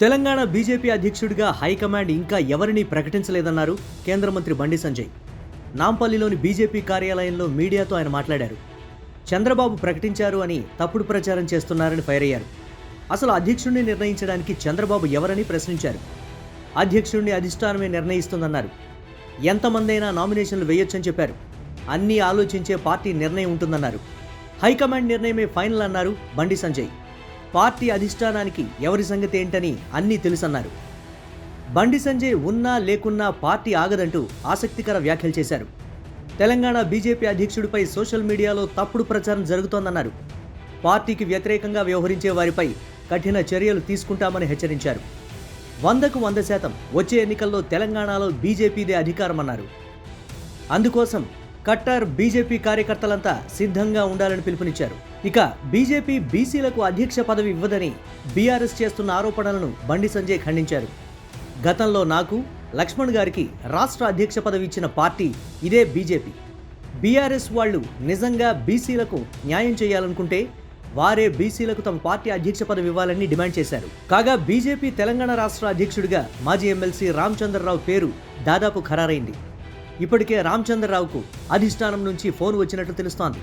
Telangana BJP అధ్యక్షుడిగా high command ఇంకా ఎవరిని ప్రకటించలేదన్నారు కేంద్ర మంత్రి బండి సంజయ్. నాంపల్లిలోని బీజేపీ కార్యాలయంలో మీడియాతో ఆయన మాట్లాడారు. చంద్రబాబు ప్రకటించారు అని తప్పుడు ప్రచారం చేస్తున్నారని ఫైర్ అయ్యారు. అసలు అధ్యక్షుడిని నిర్ణయించడానికి చంద్రబాబు ఎవరని ప్రశ్నించారు. అధ్యక్షుడిని అధిష్టానమే నిర్ణయిస్తుందన్నారు. ఎంతమందైనా నామినేషన్లు వేయొచ్చని చెప్పారు. అన్నీ ఆలోచించే పార్టీ నిర్ణయం ఉంటుందన్నారు. హైకమాండ్ నిర్ణయమే ఫైనల్ అన్నారు బండి సంజయ్. పార్టీ అధిష్టానానికి ఎవరి సంగతి ఏంటని అన్నీ తెలుసన్నారు. బండి సంజయ్ ఉన్నా లేకున్నా పార్టీ ఆగదంటూ ఆసక్తికర వ్యాఖ్యలు చేశారు. తెలంగాణ బీజేపీ అధ్యక్షుడిపై సోషల్ మీడియాలో తప్పుడు ప్రచారం జరుగుతోందన్నారు. పార్టీకి వ్యతిరేకంగా వ్యవహరించే వారిపై కఠిన చర్యలు తీసుకుంటామని హెచ్చరించారు. వందకు వంద శాతం వచ్చే ఎన్నికల్లో తెలంగాణలో బీజేపీదే అధికారమన్నారు. అందుకోసం కట్టర్ బీజేపీ కార్యకర్తలంతా సిద్ధంగా ఉండాలని పిలుపునిచ్చారు. ఇక బీజేపీ బీసీలకు అధ్యక్ష పదవి ఇవ్వదని బీఆర్ఎస్ చేస్తున్న ఆరోపణలను బండి సంజయ్ ఖండించారు. గతంలో నాకు లక్ష్మణ్ గారికి రాష్ట్ర అధ్యక్ష పదవి ఇచ్చిన పార్టీ ఇదే బీజేపీ. బీఆర్ఎస్ వాళ్ళు నిజంగా బీసీలకు న్యాయం చేయాలనుకుంటే వారే బీసీలకు తమ పార్టీ అధ్యక్ష పదవి ఇవ్వాలని డిమాండ్ చేశారు. కాగా బీజేపీ తెలంగాణ రాష్ట్ర అధ్యక్షుడిగా మాజీ ఎమ్మెల్సీ రామచంద్రరావు పేరు దాదాపు ఖరారైంది. ఇప్పటికే రామచంద్రరావుకు అధిష్టానం నుంచి ఫోన్ వచ్చినట్లు తెలుస్తోంది.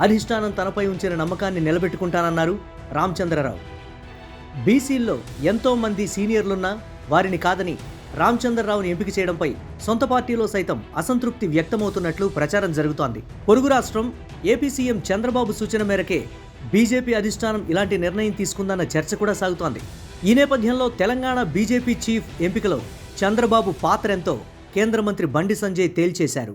అధిష్టానం తనపై ఉంచిన నమ్మకాన్ని నిలబెట్టుకుంటానన్నారు రామచంద్రరావు. బీసీల్లో ఎంతోమంది సీనియర్లున్నా వారిని కాదని రామచంద్రరావుని ఎంపిక చేయడంపై సొంత పార్టీలో సైతం అసంతృప్తి వ్యక్తమవుతున్నట్లు ప్రచారం జరుగుతోంది. పొరుగు రాష్ట్రం ఏపీ సీఎం చంద్రబాబు సూచన మేరకే బీజేపీ అధిష్టానం ఇలాంటి నిర్ణయం తీసుకుందన్న చర్చ కూడా సాగుతోంది. ఈ నేపథ్యంలో తెలంగాణ బీజేపీ చీఫ్ ఎంపికలో చంద్రబాబు పాత్ర ఎంతో కేంద్ర మంత్రి బండి సంజయ్ తేల్చేశారు.